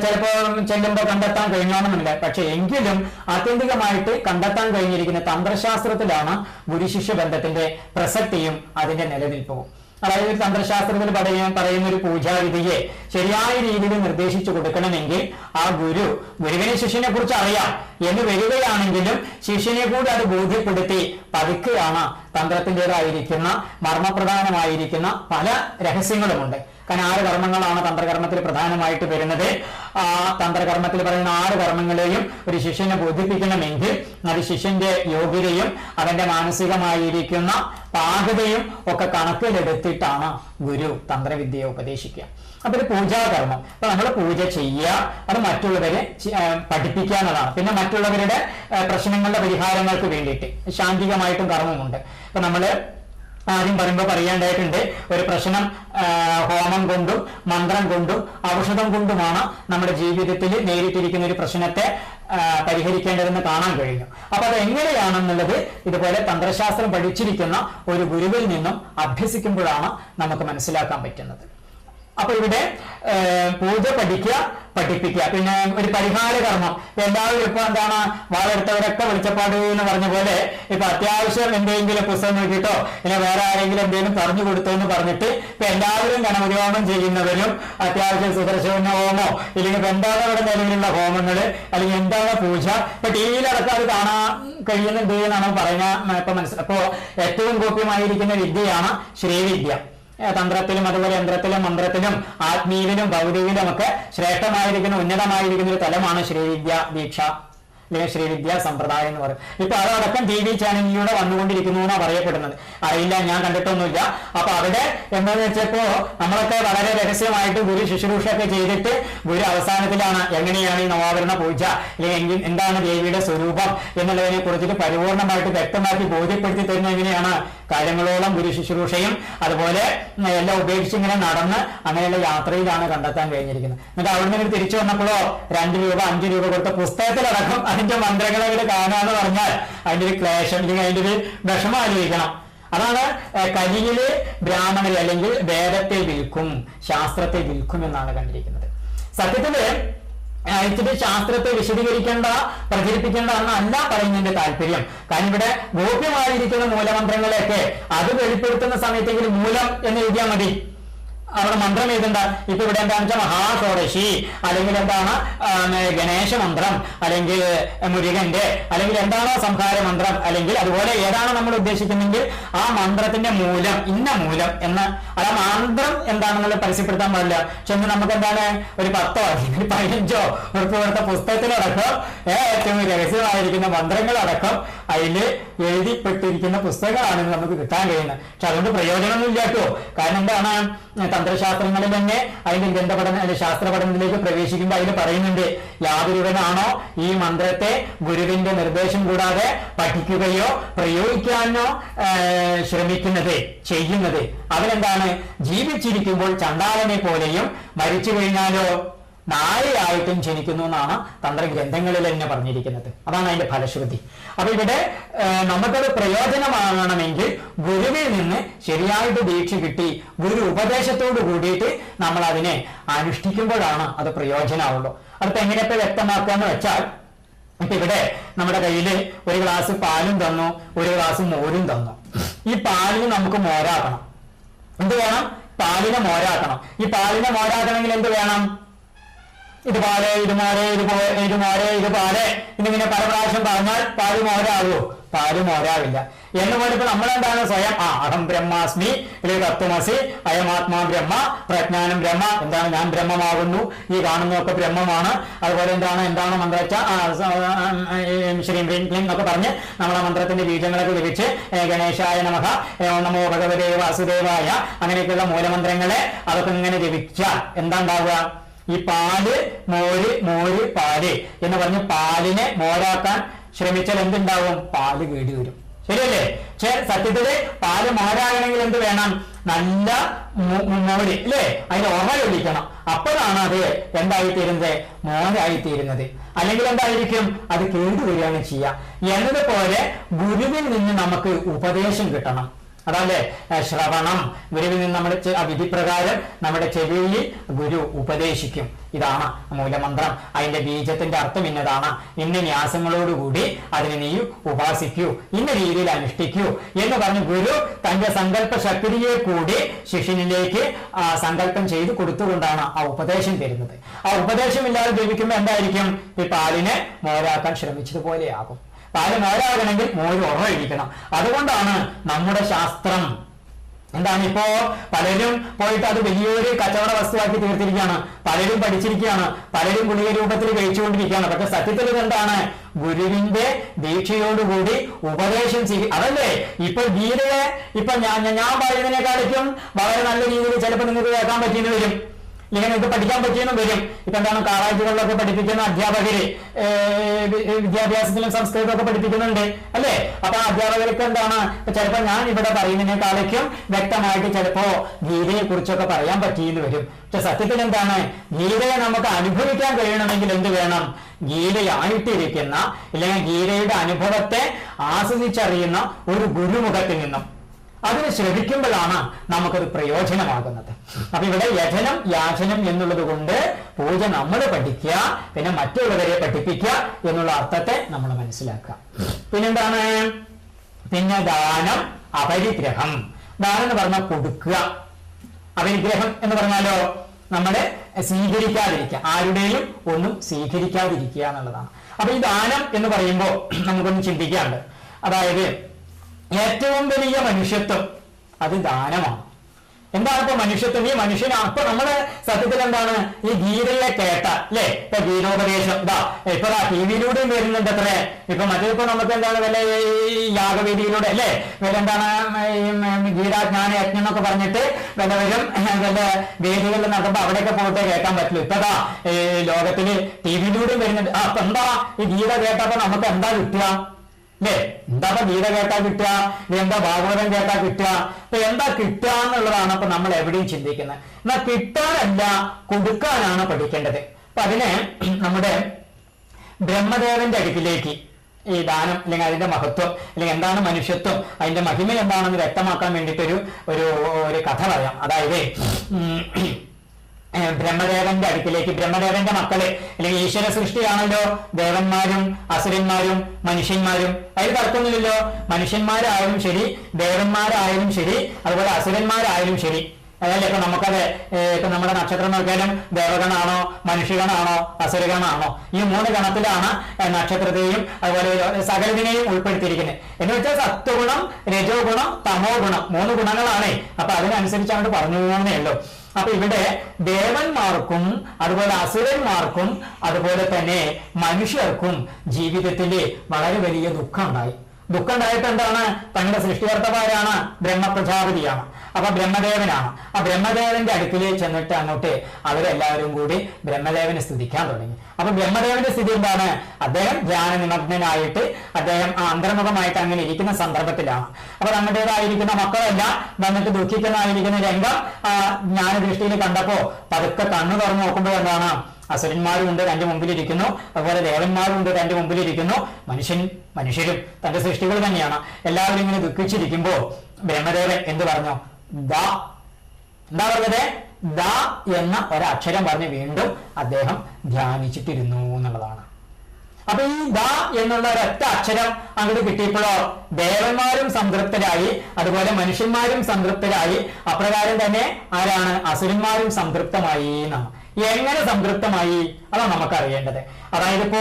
ചിലപ്പോൾ ചെല്ലുമ്പോൾ കണ്ടെത്താൻ കഴിഞ്ഞോണമെന്നില്ല പക്ഷെ എങ്കിലും ആത്യന്തികമായിട്ട് കണ്ടെത്താൻ കഴിഞ്ഞിരിക്കുന്ന തന്ത്രശാസ്ത്രത്തിലാണ് ഗുരുശിഷ്യ ബന്ധത്തിന്റെ പ്രസക്തിയും അതിന്റെ നിലനിൽപ്പും. അതായത് ഒരു തന്ത്രശാസ്ത്രത്തിൽ പറയാൻ പറയുന്ന ഒരു പൂജാവിധിയെ ശരിയായ രീതിയിൽ നിർദ്ദേശിച്ചു കൊടുക്കണമെങ്കിൽ ആ ഗുരു ഗുരുവിനെ ശിഷ്യനെ കുറിച്ച് അറിയാം എന്ന് വരികയാണെങ്കിലും ശിഷ്യനെ കൂടി അത് ബോധ്യപ്പെടുത്തി പതുക്കെയാണ് തന്ത്രത്തിന്റെതായിരിക്കുന്ന മർമ്മപ്രധാനമായിരിക്കുന്ന പല രഹസ്യങ്ങളുമുണ്ട്. കാരണം ആറ് കർമ്മങ്ങളാണ് തന്ത്രകർമ്മത്തിൽ പ്രധാനമായിട്ട് വരുന്നത്. ആ തന്ത്രകർമ്മത്തിൽ പറയുന്ന ആറ് കർമ്മങ്ങളെയും ഒരു ശിഷ്യനെ ബോധിപ്പിക്കണമെങ്കിൽ അത് ശിഷ്യന്റെ യോഗ്യതയും അവന്റെ മാനസികമായിരിക്കുന്ന പാകതയും ഒക്കെ കണക്കിലെടുത്തിട്ടാണ് ഗുരു തന്ത്രവിദ്യയെ ഉപദേശിക്കുക. അപ്പൊ ഒരു പൂജാകർമ്മം. അപ്പൊ നമ്മൾ പൂജ ചെയ്യുക അത് മറ്റുള്ളവരെ എന്നതാണ് പിന്നെ മറ്റുള്ളവരുടെ പ്രശ്നങ്ങളുടെ പരിഹാരങ്ങൾക്ക് വേണ്ടിയിട്ട് ശാന്തികമായിട്ടും കർമ്മമുണ്ട്. അപ്പൊ നമ്മൾ ആദ്യം പറയുമ്പോൾ പറയേണ്ടതായിട്ടുണ്ട് ഒരു പ്രശ്നം ഹോമം കൊണ്ടും മന്ത്രം കൊണ്ടും ഔഷധം കൊണ്ടുമാണ് നമ്മുടെ ജീവിതത്തിൽ നേരിട്ടിരിക്കുന്ന ഒരു പ്രശ്നത്തെ പരിഹരിക്കേണ്ടതെന്ന് കാണാൻ കഴിഞ്ഞു അപ്പൊ അത് എങ്ങനെയാണെന്നുള്ളത് ഇതുപോലെ തന്ത്രശാസ്ത്രം പഠിച്ചിരിക്കുന്ന ഒരു ഗുരുവിൽ നിന്നും അഭ്യസിക്കുമ്പോഴാണ് നമുക്ക് മനസ്സിലാക്കാൻ പറ്റുന്നത്. അപ്പൊ ഇവിടെ പൂജ പഠിക്കുക പഠിപ്പിക്കുക. പിന്നെ ഒരു പരിഹാര കർമ്മം എല്ലാവരും ഇപ്പൊ എന്താണ് വാഴെടുത്തവരൊക്കെ വെളിച്ചപ്പാട് എന്ന് പറഞ്ഞ പോലെ ഇപ്പൊ അത്യാവശ്യം എന്തെങ്കിലും പുസ്തകം നോക്കിയിട്ടോ ഇല്ല വേറെ ആരെങ്കിലും എന്തെങ്കിലും പറഞ്ഞു കൊടുത്തോ എന്ന് പറഞ്ഞിട്ട് ഇപ്പൊ എല്ലാവരും ഗണപതി ചെയ്യുന്നവരും അത്യാവശ്യം സുദർശന ഹോമോ ഇല്ലെങ്കിൽ എന്താണ് ഇവിടെ നിലവിലുള്ള ഹോമങ്ങൾ അല്ലെങ്കിൽ എന്താണ് പൂജ ഇപ്പൊ ടി വിയിലടക്കം അത് കാണാൻ കഴിയുന്നുണ്ട് എന്നാണ് പറയുന്ന ഇപ്പൊ മനസ്സിലായി അപ്പോ ഏറ്റവും ഗോപ്യമായിരിക്കുന്ന വിദ്യയാണ് ശ്രീവിദ്യ. തന്ത്രത്തിലും അതുപോലെ യന്ത്രത്തിലും മന്ത്രത്തിലും ആത്മീയിലും ഭൗതികയിലും ഒക്കെ ശ്രേഷ്ഠമായിരിക്കുന്ന ഉന്നതമായിരിക്കുന്ന ഒരു തലമാണ് ശ്രീവിദ്യ ദീക്ഷ. അല്ലെങ്കിൽ ശ്രീവിദ്യ സമ്പ്രദായം എന്ന് പറയും. ഇപ്പൊ അതടക്കം ടി വി ചാനലിലൂടെ വന്നുകൊണ്ടിരിക്കുന്നു എന്നാണ് പറയപ്പെടുന്നത്. അറിയില്ല ഞാൻ കണ്ടിട്ടൊന്നുമില്ല. അപ്പൊ അവിടെ എന്താന്ന് വെച്ചപ്പോ നമ്മളൊക്കെ വളരെ രഹസ്യമായിട്ട് ഗുരു ശുശ്രൂഷയൊക്കെ ചെയ്തിട്ട് ഗുരു അവസാനത്തിലാണ് എങ്ങനെയാണ് ഈ നവാവരണ പൂജ അല്ലെങ്കിൽ എന്താണ് ദേവിയുടെ സ്വരൂപം എന്നുള്ളതിനെ കുറിച്ചിട്ട് പരിപൂർണമായിട്ട് വ്യക്തമാക്കി ബോധ്യപ്പെടുത്തി തരുന്ന എങ്ങനെയാണ്? കാര്യങ്ങളോളം ഗുരു ശുശ്രൂഷയും അതുപോലെ എല്ലാം ഉപേക്ഷിച്ച് ഇങ്ങനെ നടന്ന് അങ്ങനെയുള്ള യാത്രയിലാണ് കണ്ടെത്താൻ കഴിഞ്ഞിരിക്കുന്നത്. എന്നിട്ട് അവിടെ നിന്ന് തിരിച്ചു വന്നപ്പോഴോ രണ്ട് രൂപ അഞ്ച് രൂപ കൊടുത്ത പുസ്തകത്തിലടക്കം അതിന്റെ മന്ത്രങ്ങളെ ഇങ്ങനെ കാണാന്ന് പറഞ്ഞാൽ അതിന്റെ ഒരു ക്ലേശം അല്ലെങ്കിൽ അതിന്റെ ഒരു വിഷമം ആലോചിക്കണം. അതാണ് കലിയിൽ ബ്രാഹ്മണരെ അല്ലെങ്കിൽ വേദത്തെ വിൽക്കും ശാസ്ത്രത്തെ വിൽക്കും എന്നാണ് കണ്ടിരിക്കുന്നത്. സത്യത്തിൽ അതിന്റെ ശാസ്ത്രത്തെ വിശദീകരിക്കേണ്ട പ്രചരിപ്പിക്കേണ്ട എന്നല്ല പറയുന്നതിന്റെ താല്പര്യം. കാരണം ഇവിടെ ഗോപ്യമായിരിക്കുന്ന മൂലമന്ത്രങ്ങളെയൊക്കെ അത് വെളിപ്പെടുത്തുന്ന സമയത്തെങ്കിലും മൂലം എന്ന് എഴുതിയാൽ മതി. അവിടെ മന്ത്രം ഏതുണ്ട് ഇപ്പൊ ഇവിടെ എന്താണെന്ന് വെച്ചാൽ മഹാഷോഡശി അല്ലെങ്കിൽ എന്താണ് ഗണേശ മന്ത്രം അല്ലെങ്കിൽ മുരുകന്റെ അല്ലെങ്കിൽ എന്താണോ സംഹാര മന്ത്രം അല്ലെങ്കിൽ അതുപോലെ ഏതാണ് നമ്മൾ ഉദ്ദേശിക്കുന്നെങ്കിൽ ആ മന്ത്രത്തിന്റെ മൂലം ഇന്ന മൂലം എന്ന് ആ മന്ത്രം എന്താണെന്നുള്ളത് പരസ്യപ്പെടുത്താൻ പാടില്ല. ചെന്ന് നമുക്ക് എന്താണ് ഒരു പത്തോ അല്ലെങ്കിൽ പതിനഞ്ചോ ഉറപ്പ് കൊടുത്ത പുസ്തകത്തിലടക്കം ഏറ്റവും രഹസ്യമായിരിക്കുന്ന മന്ത്രങ്ങളടക്കം അതിൽ എഴുതിപ്പെട്ടിരിക്കുന്ന പുസ്തകമാണ് നമുക്ക് കിട്ടാൻ കഴിയുന്നത്. പക്ഷെ അതുകൊണ്ട് പ്രയോജനമൊന്നും കേട്ടോ. കാരണം എന്താണ് തന്ത്രശാസ്ത്രങ്ങളിൽ തന്നെ അതിന്റെ ഗ്രന്ഥ പഠന ശാസ്ത്ര പഠനത്തിലേക്ക് പ്രവേശിക്കുമ്പോൾ അതിൽ പറയുന്നുണ്ട് യാതൊരുവനാണോ ഈ മന്ത്രത്തെ ഗുരുവിന്റെ നിർദ്ദേശം കൂടാതെ പഠിക്കുകയോ പ്രയോഗിക്കാനോ ശ്രമിക്കുന്നത് ചെയ്യുന്നത്? അവനെന്താണ് ജീവിച്ചിരിക്കുമ്പോൾ ചണ്ടാലനെ പോലെയും മരിച്ചു കഴിഞ്ഞാലോ നായയായിട്ടും ജനിക്കുന്നു എന്നാണ് തന്ത്രഗ്രന്ഥങ്ങളിൽ തന്നെ പറഞ്ഞിരിക്കുന്നത്. അതാണ് അതിന്റെ ഫലശ്രുതി. അപ്പൊ ഇവിടെ നമുക്കത് പ്രയോജനമാകണമെങ്കിൽ ശരിയായിട്ട് ദീക്ഷ കിട്ടി ഗുരു ഉപദേശത്തോട് കൂടിയിട്ട് നമ്മൾ അതിനെ അനുഷ്ഠിക്കുമ്പോഴാണ് അത് പ്രയോജനമാവുള്ളൂ അതിപ്പോ എങ്ങനെയൊക്കെ വ്യക്തമാക്കാന്ന് വെച്ചാൽ ഇപ്പൊ ഇവിടെ നമ്മുടെ കയ്യിൽ ഒരു ഗ്ലാസ് പാലും തന്നു ഒരു ഗ്ലാസ് മോരും തന്നു ഈ പാലിന് നമുക്ക് മോരാക്കണം എന്ത് വേണം പാലിനെ മോരാക്കണം ഈ പാലിനെ മോരാക്കണമെങ്കിൽ എന്ത് വേണം ഇത് പാലേ ഇത് മോരെ ഇത് ഇത് മോരെ ഇത് പാലേ ഇന്നിങ്ങനെ പല പ്രാവശ്യം പറഞ്ഞാൽ പാൽ മോരാവോ ഓരാവില്ല എന്ന് പറയുമ്പോൾ നമ്മളെന്താണ് സ്വയം? ആ അഹം ബ്രഹ്മാസ്മി അല്ലെങ്കിൽ തത്വമസി അയമാത്മാ ബ്രഹ്മ പ്രജ്ഞാനം ബ്രഹ്മ എന്താണ് ഞാൻ ബ്രഹ്മമാകുന്നു. ഈ കാണുന്നതൊക്കെ ബ്രഹ്മമാണ്. അതുപോലെ എന്താണ് എന്താണ് മന്ത്രച്ച ശ്രീം ഹ്രീം ക്ലീം എന്നൊക്കെ പറഞ്ഞ് നമ്മളെ മന്ത്രത്തിന്റെ ബീജങ്ങളൊക്കെ ലഭിച്ച് ഗണേശായ നമഹ നമോ ഭഗവതേ വാസുദേവായ അങ്ങനെയൊക്കെയുള്ള മൂലമന്ത്രങ്ങളെ അതൊക്കെ ഇങ്ങനെ ജപിച്ചാൽ എന്താ ഉണ്ടാവുക ഈ പാൽ മോര് മോര് പാൽ എന്ന് പറഞ്ഞ് പാലിനെ മോരാക്കാൻ ശ്രമിച്ചാൽ എന്തുണ്ടാവും? പാൽ കേടി വരും. ശരിയല്ലേ? പക്ഷെ സത്യത്തിൽ പാൽ മോരാകണമെങ്കിൽ എന്ത് വേണം? നല്ല മോടി അല്ലേ? അതിന് ഉറയൊഴിക്കണം അപ്പോഴാണ് അത് എന്തായി തീരുന്നത് മോരായി തീരുന്നത് അല്ലെങ്കിൽ എന്തായിരിക്കും? അത് കേടുവരികയാണ് ചെയ്യുക. എന്നതുപോലെ ഗുരുവിൽ നിന്ന് നമുക്ക് ഉപദേശം കിട്ടണം. അതല്ലേ? ശ്രവണം. ഗുരുവിൽ നിന്ന് നമ്മൾ വിധിപ്രകാരം നമ്മുടെ ചെവിയിൽ ഗുരു ഉപദേശിക്കും. ഇതാണ് മൂലമന്ത്രം. അതിന്റെ ബീജത്തിന്റെ അർത്ഥം ഇന്നതാണ്. ഇന്ന ന്യാസങ്ങളോടുകൂടി അതിനെ നീ ഉപാസിക്കൂ. ഇന്ന രീതിയിൽ അനുഷ്ഠിക്കൂ എന്ന് പറഞ്ഞ് ഗുരു തന്റെ സങ്കല്പ ശക്തിയെ കൂടി ശിഷ്യനിലേക്ക് സങ്കല്പം ചെയ്തു കൊടുത്തുകൊണ്ടാണ് ആ ഉപദേശം തരുന്നത്. ആ ഉപദേശമില്ലാതെ ജീവിക്കുമ്പോൾ എന്തായിരിക്കും? ഈ പാലിനെ മോരാക്കാൻ ശ്രമിച്ചതുപോലെയാകും. പാൽ മോരാകണമെങ്കിൽ മോര് ഉറയിരിക്കണം അതുകൊണ്ടാണ് നമ്മുടെ ശാസ്ത്രം. എന്താണ് ഇപ്പോ പലരും പോയിട്ട് അത് വലിയൊരു കച്ചവട വസ്തുവാക്കി തീർത്തിരിക്കുകയാണ്. പലരും പഠിച്ചിരിക്കുകയാണ്. പലരും ഗുളിക രൂപത്തിൽ കഴിച്ചുകൊണ്ടിരിക്കുകയാണ് പക്ഷെ സത്യത്തിൽ ഇതെന്താണ് ഗുരുവിന്റെ ദീക്ഷയോടുകൂടി ഉപദേശം ചെയ്യും അതല്ലേ? ഇപ്പൊ ഗീതയെ ഇപ്പൊ ഞാൻ ഞാൻ പറയുന്നതിനെക്കാളും വളരെ നല്ല രീതിയിൽ ചിലപ്പോൾ നിങ്ങൾക്ക് കേൾക്കാൻ പറ്റിയെന്ന് വരും. ഇല്ലെങ്കിൽ നിങ്ങൾക്ക് പഠിക്കാൻ പറ്റിയെന്നും വരും. ഇപ്പൊ എന്താണ് കാളേജുകളിലൊക്കെ പഠിപ്പിക്കുന്ന അധ്യാപകര് വിദ്യാഭ്യാസത്തിലും സംസ്കൃതമൊക്കെ പഠിപ്പിക്കുന്നുണ്ട് അല്ലേ? അപ്പൊ അധ്യാപകർക്ക് എന്താണ്? ഇപ്പൊ ചിലപ്പോ ഞാൻ ഇവിടെ പറയുന്നതിനേക്കാളേക്കും വ്യക്തമായിട്ട് ചിലപ്പോ ഗീതയെ കുറിച്ചൊക്കെ പറയാൻ പറ്റിയെന്ന് വരും. പക്ഷെ സത്യത്തിൽ എന്താണ്? ഗീതയെ നമുക്ക് അനുഭവിക്കാൻ കഴിയണമെങ്കിൽ എന്ത് വേണം? ഗീതയായിട്ടിരിക്കുന്ന ഇല്ലെങ്കിൽ ഗീതയുടെ അനുഭവത്തെ ആസ്വദിച്ചറിയുന്ന ഒരു ഗുരുമുഖത്തിൽ നിന്നും. അതിന് ശ്രമിക്കുമ്പോഴാണ് നമുക്കത് പ്രയോജനമാകുന്നത്. അപ്പൊ ഇവിടെ യജനം യാചനം എന്നുള്ളത് കൊണ്ട് പൂജ നമ്മൾ പഠിക്കുക പിന്നെ മറ്റുള്ളവരെ പഠിപ്പിക്കുക എന്നുള്ള അർത്ഥത്തെ നമ്മൾ മനസ്സിലാക്കുക. പിന്നെന്താണ്? പിന്നെ ദാനം അപരിഗ്രഹം. ദാനം എന്ന് പറഞ്ഞാൽ കൊടുക്കുക. അപരിഗ്രഹം എന്ന് പറഞ്ഞാലോ? നമ്മുടെ സ്വീകരിക്കാതിരിക്കുക. ആരുടെയും ഒന്നും സ്വീകരിക്കാതിരിക്കുക എന്നുള്ളതാണ്. അപ്പൊ ഈ ദാനം എന്ന് പറയുമ്പോൾ നമുക്കൊന്ന് ചിന്തിക്കാണ്ട് അതായത് ഏറ്റവും വലിയ മനുഷ്യത്വം അത് ദാനമാണ്. എന്താണ് ഇപ്പൊ മനുഷ്യത്വം? ഈ മനുഷ്യനാണ് അപ്പൊ നമ്മുടെ സത്യത്തിൽ എന്താണ്? ഈ ഗീതയിലെ കേട്ട അല്ലെ? ഇപ്പൊ ഗീതോപദേശം. ഇതാ ഇപ്പൊ ടി വിയിലൂടെയും വരുന്നുണ്ട് അത്രേ. ഇപ്പൊ മറ്റേപ്പോ നമുക്ക് എന്താണ് വല്ല ഈ യാഗവേദിയിലൂടെ അല്ലെ? വല്ല എന്താണ് ഗീതാജ്ഞാന യജ്ഞം എന്നൊക്കെ പറഞ്ഞിട്ട് വല്ല വരും വല്ല വേദികളിൽ നടക്കുമ്പോ അവിടെയൊക്കെ പോയിട്ട് കേൾക്കാൻ പറ്റില്ല. ഇപ്പതാ ഈ ലോകത്തിൽ ടി വിയിലൂടെയും വരുന്നുണ്ട് അപ്പൊ എന്താ ഈ ഗീത കേട്ടപ്പോ നമുക്ക് എന്താ കിട്ടുക? അല്ലേ എന്താ ഗീത കേട്ടാ കിട്ടുക? എന്താ ഭാഗവതം കേട്ടാ കിട്ടുക? ഇപ്പൊ എന്താ കിട്ടുക എന്നുള്ളതാണ് ഇപ്പൊ നമ്മൾ എവിടെയും ചിന്തിക്കുന്നത്. എന്നാ കിട്ടാനല്ല കൊടുക്കാനാണ് പഠിക്കേണ്ടത്. അപ്പൊ അതിന് നമ്മുടെ ബ്രഹ്മദേവന്റെ അടുക്കിലേക്ക് ഈ ദാനം അല്ലെങ്കിൽ അതിന്റെ മഹത്വം അല്ലെങ്കിൽ എന്താണ് മനുഷ്യത്വം അതിന്റെ മഹിമ എന്താണെന്ന് വ്യക്തമാക്കാൻ വേണ്ടിയിട്ടൊരു ഒരു ഒരു കഥ പറയാം. അതായത് ബ്രഹ്മദേവന്റെ അടുക്കിലേക്ക്. ബ്രഹ്മദേവന്റെ മക്കൾ അല്ലെങ്കിൽ ഈശ്വര സൃഷ്ടിയാണല്ലോ. ദേവന്മാരും അസുരന്മാരും മനുഷ്യന്മാരും. അതിൽ തർക്കമൊന്നുമില്ലല്ലോ. മനുഷ്യന്മാരായാലും ശരി ദേവന്മാരായാലും ശരി അതുപോലെ അസുരന്മാരായാലും ശരി. അതല്ലേ? ഇപ്പൊ നമുക്കത് ഇപ്പൊ നമ്മുടെ നക്ഷത്രം നോക്കിയാലും ദേവഗണാണോ മനുഷ്യഗണാണോ അസുരഗണാണോ? ഈ മൂന്ന് ഗണത്തിലാണ് നക്ഷത്രത്തെയും അതുപോലെ സകലതിനെയും ഉൾപ്പെടുത്തിയിരിക്കുന്നത്. എന്ന് വെച്ചാൽ സത്വഗുണം രജോ ഗുണം തമോ ഗുണം മൂന്ന് ഗുണങ്ങളാണ്. അപ്പൊ അതിനനുസരിച്ചാണ് പറഞ്ഞു പോകുന്നേ ഉള്ളൂ. അപ്പൊ ഇവിടെ ദേവന്മാർക്കും അതുപോലെ അസുരന്മാർക്കും അതുപോലെ തന്നെ മനുഷ്യർക്കും ജീവിതത്തിൽ വളരെ വലിയ ദുഃഖം ഉണ്ടായി. ദുഃഖം ഉണ്ടായിട്ട് എന്താണ്? തങ്ങളുടെ സൃഷ്ടികർത്തമാരാണ് ബ്രഹ്മപ്രജാപതിയാണ്. അപ്പൊ ബ്രഹ്മദേവനാണ്. ആ ബ്രഹ്മദേവന്റെ അടുക്കിലേക്ക് ചെന്നിട്ട് അങ്ങോട്ട് അവരെല്ലാവരും കൂടി ബ്രഹ്മദേവനെ സ്തുതിക്കാൻ തുടങ്ങി. അപ്പൊ ബ്രഹ്മദേവന്റെ സ്ഥിതി എന്താണ്? അദ്ദേഹം ധ്യാന നിമഗ്നനായിട്ട് അദ്ദേഹം ആ അന്തർമുഖമായിട്ട് അങ്ങനെ ഇരിക്കുന്ന സന്ദർഭത്തിലാണ്. അപ്പൊ നമ്മുടേതായിരിക്കുന്ന മക്കളെല്ലാം വന്നിട്ട് ദുഃഖിക്കുന്നതായിരിക്കുന്ന രംഗം ആ ജ്ഞാനദൃഷ്ടിയിൽ കണ്ടപ്പോ പതുക്കെ കണ്ണു തുറന്നു നോക്കുമ്പോൾ എന്താണ്? അസുരന്മാരും ഉണ്ട് തന്റെ മുമ്പിലിരിക്കുന്നു. അതുപോലെ ദേവന്മാരും ഉണ്ട് തന്റെ മുമ്പിലിരിക്കുന്നു. മനുഷ്യൻ മനുഷ്യരും തന്റെ സൃഷ്ടികൾ തന്നെയാണ്. എല്ലാവരും ഇങ്ങനെ ദുഃഖിച്ചിരിക്കുമ്പോ ബ്രഹ്മദേവൻ എന്ത് പറഞ്ഞു? ദാ. എന്താ പറഞ്ഞത്? ദ എന്ന ഒരക്ഷരം പറഞ്ഞ് വീണ്ടും അദ്ദേഹം ധ്യാനിച്ചിട്ടിരുന്നു എന്നുള്ളതാണ്. അപ്പൊ ഈ ദ എന്നുള്ള ഒരൊറ്റ അക്ഷരം അങ്ങോട്ട് കിട്ടിയപ്പോഴോ? ദേവന്മാരും സംതൃപ്തരായി അതുപോലെ മനുഷ്യന്മാരും സംതൃപ്തരായി. അപ്രകാരം തന്നെ ആരാണ്? അസുരന്മാരും സംതൃപ്തമായി എന്നാണ്. എങ്ങനെ സംതൃപ്തമായി? അതാണ് നമുക്ക് അറിയേണ്ടത് അതായത് ഇപ്പോ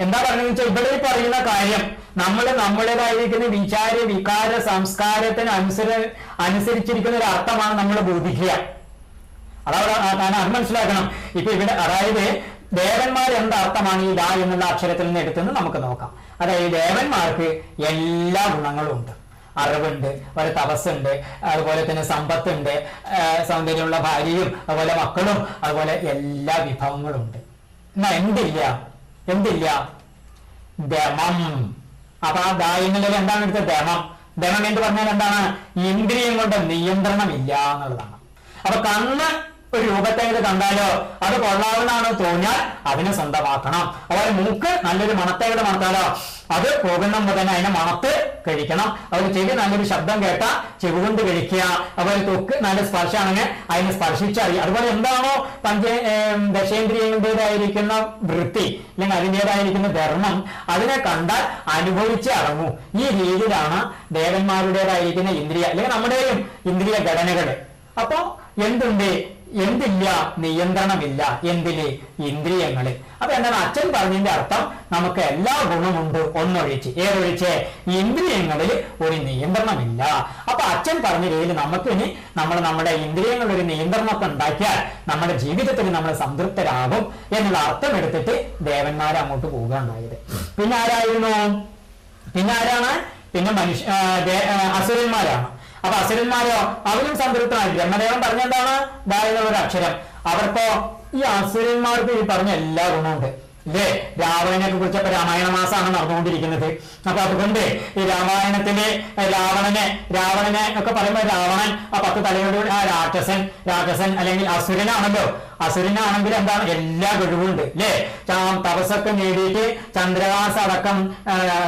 എന്താ പറയുന്നത് ഇവിടെ പറയുന്ന കാര്യം നമ്മൾ നമ്മളേതായിരിക്കുന്ന വിചാര വികാര സംസ്കാരത്തിന് അനുസര അനുസരിച്ചിരിക്കുന്ന ഒരു അർത്ഥമാണ് നമ്മൾ ബോധിക്കുക. അതവിടെ അത് മനസ്സിലാക്കണം. ഇപ്പൊ ഇവിടെ അതായത് ദേവന്മാർ എന്ത് അർത്ഥമാണ് ഈ ദാ എന്നുള്ള അക്ഷരത്തിൽ നിന്ന് എടുത്തെന്ന് നമുക്ക് നോക്കാം. അതായത് ദേവന്മാർക്ക് എല്ലാ ഗുണങ്ങളും ഉണ്ട് അറിവുണ്ട് ഒരു തപസ്സുണ്ട് അതുപോലെ തന്നെ സമ്പത്തുണ്ട് സൗന്ദര്യമുള്ള ഭാര്യയും അതുപോലെ മക്കളും അതുപോലെ എല്ലാ വിഭവങ്ങളും ഉണ്ട് എന്നാ എന്തില്ല? എന്തില്ല? ദമം അപ്പൊ ആ ദാ എന്നുള്ളത് എന്താണ് എടുത്തത്? ദമം ദമം എന്ന് പറഞ്ഞാൽ എന്താണ്? ഇന്ദ്രിയം കൊണ്ട് നിയന്ത്രണമില്ല എന്നുള്ളതാണ്. അപ്പൊ കണ്ണ് ഒരു രൂപത്തെ കണ്ടാലോ? അത് കൊള്ളാവുന്നതാണോ തോന്നിയാൽ അതിനെ സ്വന്തമാക്കണം. അതുപോലെ മൂക്ക് നല്ലൊരു മണത്തേക്കെ മണത്താലോ? അത് പോകുന്ന മുതൽ അതിനെ മണത്ത് കഴിക്കണം. അതുപോലെ ചെവി നല്ലൊരു ശബ്ദം കേട്ട ചെവി കൊണ്ട് കഴിക്കുക. അതുപോലെ തൊക്ക് നല്ല സ്പർശമാണെങ്കിൽ അതിനെ സ്പർശിച്ചറിയുക. അതുപോലെ എന്താണോ പഞ്ച ദശേന്ദ്രിയങ്ങളുടേതായിരിക്കുന്ന വൃത്തി അല്ലെങ്കിൽ അതിന്റെതായിരിക്കുന്ന ധർമ്മം അതിനെ കണ്ടാൽ അനുഭവിച്ച് അടങ്ങൂ ഈ രീതിയിലാണ് ദേവന്മാരുടേതായിരിക്കുന്ന ഇന്ദ്രിയ അല്ലെങ്കിൽ നമ്മുടെയും ഇന്ദ്രിയ ഘടനകൾ. അപ്പോ എന്തുണ്ട്? എന്തില്ല? നിയന്ത്രണമില്ല. എന്തിൽ ഇന്ദ്രിയങ്ങളിൽ അപ്പൊ എന്താണ്? അച്ഛൻ പറഞ്ഞതിന്റെ അർത്ഥം നമുക്ക് എല്ലാ ഗുണമുണ്ട് ഒന്നൊഴിച്ച്. ഏതൊഴിച്ച്? ഇന്ദ്രിയങ്ങളിൽ ഒരു നിയന്ത്രണമില്ല. അപ്പൊ അച്ഛൻ പറഞ്ഞ രീതിയിൽ നമുക്ക് ഇനി നമ്മൾ നമ്മുടെ ഇന്ദ്രിയങ്ങളിൽ ഒരു നിയന്ത്രണമൊക്കെ ഉണ്ടാക്കിയാൽ നമ്മുടെ ജീവിതത്തിൽ നമ്മൾ സംതൃപ്തരാകും എന്നുള്ള അർത്ഥം എടുത്തിട്ട് ദേവന്മാരെ അങ്ങോട്ട് പോവുകയുണ്ടായത് പിന്നെ ആരായിരുന്നു? പിന്നെ ആരാണ്? പിന്നെ മനുഷ്യ അസുരന്മാരാണ്. അപ്പൊ അസുരന്മാരോ? അവരും സംതൃപ്തമായി ബ്രഹ്മദേവൻ പറഞ്ഞെന്താണ്? എന്നുള്ള ഒരു അക്ഷരം. അവർക്കോ ഈ അസുരന്മാർക്ക് ഈ പറഞ്ഞ എല്ലാ ഗുണമുണ്ട് ഇല്ലേ? രാവണനെ കുറിച്ചപ്പോ രാമായണ മാസമാണ് നടന്നുകൊണ്ടിരിക്കുന്നത്. അപ്പൊ അതുകൊണ്ട് ഈ രാമായണത്തിലെ രാവണനെ രാവണനെ ഒക്കെ പറയുമ്പോൾ രാവണൻ ആ പത്ത് തലയോട് ആ രാക്ഷസൻ രാക്ഷസൻ അല്ലെങ്കിൽ അസുരനാണല്ലോ. അസുരനാണെങ്കിൽ എന്താണ്? എല്ലാ കഴിവുണ്ട് അല്ലേ? തപസ്സൊക്കെ നേടിയിട്ട് ചന്ദ്രവാസ അടക്കം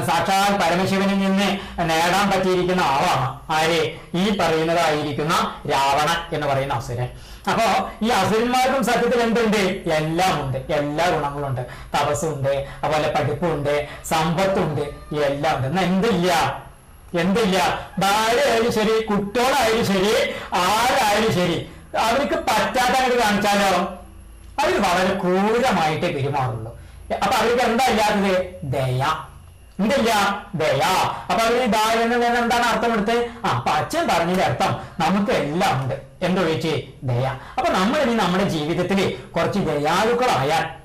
സാക്ഷാൽ പരമശിവനിൽ നിന്ന് നേടാൻ പറ്റിയിരിക്കുന്ന ആളാണ്. ആര്? ഈ പറയുന്നതായിരിക്കുന്ന രാവണൻ എന്ന് പറയുന്ന അസുരൻ. അപ്പോ ഈ അസുരന്മാർക്കും സത്യത്തിൽ എന്തുണ്ട്? എല്ലാം ഉണ്ട്. എല്ലാ ഗുണങ്ങളും ഉണ്ട് തപസ്സുണ്ട് അതുപോലെ പഠിപ്പുണ്ട് സമ്പത്തുണ്ട് എല്ലാം ഉണ്ട്. എന്നാ എന്തില്ല? എന്തില്ല? ഭാര്യ ആയാലും ശരി കുട്ടികളായാലും ശരി ആരായാലും ശരി അവർക്ക് പറ്റാത്തത് കാണിച്ചാലോ? അവർ വളരെ ക്രൂരമായിട്ടേ പെരുമാറുള്ളൂ. അപ്പൊ അവർക്ക് എന്താ ഇല്ലാത്തത്? ദയ. എന്തല്ല ദയ. അപ്പൊ അവർ ദയ തന്നെ എന്താണ് അർത്ഥം എടുത്ത്? ആ അപ്പൊ അച്ഛൻ പറഞ്ഞതിന്റെ അർത്ഥം നമുക്ക് എല്ലാം ഉണ്ട്. എന്തോ ചോദിച്ചേ ദയ. അപ്പൊ നമ്മൾ ഇനി നമ്മുടെ ജീവിതത്തിൽ കുറച്ച് ദയാലുക്കളായാൽ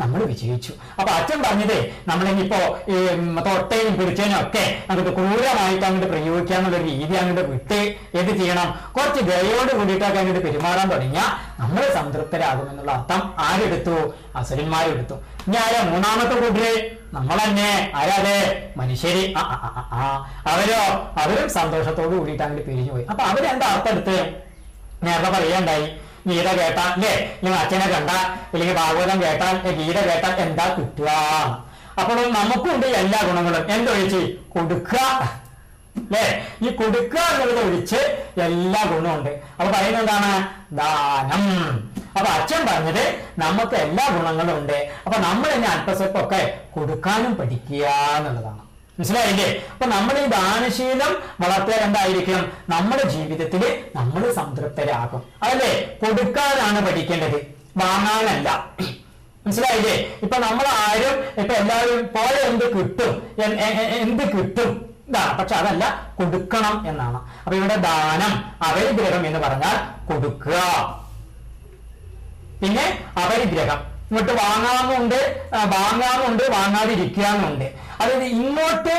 നമ്മൾ വിജയിച്ചു. അപ്പൊ അച്ഛൻ പറഞ്ഞത് നമ്മളിനിപ്പോ ഈ തൊട്ടയും പിടിച്ചതിനും ഒക്കെ അങ്ങോട്ട് ക്രൂരമായിട്ട് അങ്ങോട്ട് പ്രയോഗിക്കാന്നുള്ള രീതി അങ്ങോട്ട് വിട്ട് എന്ത് ചെയ്യണം? കുറച്ച് ദയോട് കൂടിയിട്ടൊക്കെ അങ്ങോട്ട് പെരുമാറാൻ തുടങ്ങിയാൽ നമ്മൾ സംതൃപ്തരാകുമെന്നുള്ള അർത്ഥം ആരെടുത്തു? അസുരന്മാരെടുത്തു ഇനി ആരാ മൂന്നാമത്തെ കൂട്ടര്? നമ്മൾ തന്നെ ആരാതെ മനുഷ്യര്. അവരോ? അവരും സന്തോഷത്തോട് കൂടിയിട്ട് അങ്ങോട്ട് പിരിഞ്ഞു പോയി അപ്പൊ അവരെന്താ അർത്ഥം എടുത്ത്? നേരത്തെ പറയണ്ടായി. ഗീത കേട്ടാൽ അല്ലേ? അല്ലെങ്കിൽ അച്ഛനെ കണ്ടാൽ അല്ലെങ്കിൽ ഭാഗവതം കേട്ടാൽ ഗീത കേട്ടാൽ എന്താ കിട്ടുക? അപ്പോൾ നമുക്കുണ്ട് എല്ലാ ഗുണങ്ങളും. എന്തൊഴിച്ച്? കൊടുക്കുക. അല്ലേ? ഈ കൊടുക്കുക എന്നുള്ളത് ഒഴിച്ച് എല്ലാ ഗുണവും ഉണ്ട്. അപ്പൊ പറയുന്നത് എന്താണ്? ദാനം. അപ്പൊ അച്ഛൻ പറഞ്ഞത് നമുക്ക് എല്ലാ ഗുണങ്ങളും ഉണ്ട്. അപ്പൊ നമ്മൾ ഇനി അല്പസ്വല്പമൊക്കെ കൊടുക്കാനും പഠിക്കുക എന്നുള്ളതാണ്. മനസ്സിലായില്ലേ? അപ്പൊ നമ്മൾ ഈ ദാനശീലം വളർത്തിയാൽ എന്തായിരിക്കണം? നമ്മുടെ ജീവിതത്തിൽ നമ്മൾ സംതൃപ്തരാകും. അതല്ലേ? കൊടുക്കാനാണ് പഠിക്കേണ്ടത്. വാങ്ങാനല്ല. മനസ്സിലായില്ലേ? ഇപ്പൊ നമ്മൾ ആരും ഇപ്പൊ എല്ലാവരും പോലെ എന്ത് കിട്ടും? എന്ത് കിട്ടും? ഇതാണ് പക്ഷെ അതല്ല കൊടുക്കണം എന്നാണ്. അപ്പൊ ഇവിടെ ദാനം അവരിഗ്രഹം എന്ന് പറഞ്ഞാൽ കൊടുക്കുക. പിന്നെ അപരിഗ്രഹം ഇങ്ങോട്ട് വാങ്ങാമുണ്ട് വാങ്ങാമുണ്ട് വാങ്ങാതിരിക്കാന്നുണ്ട് അതായത് ഇങ്ങോട്ട്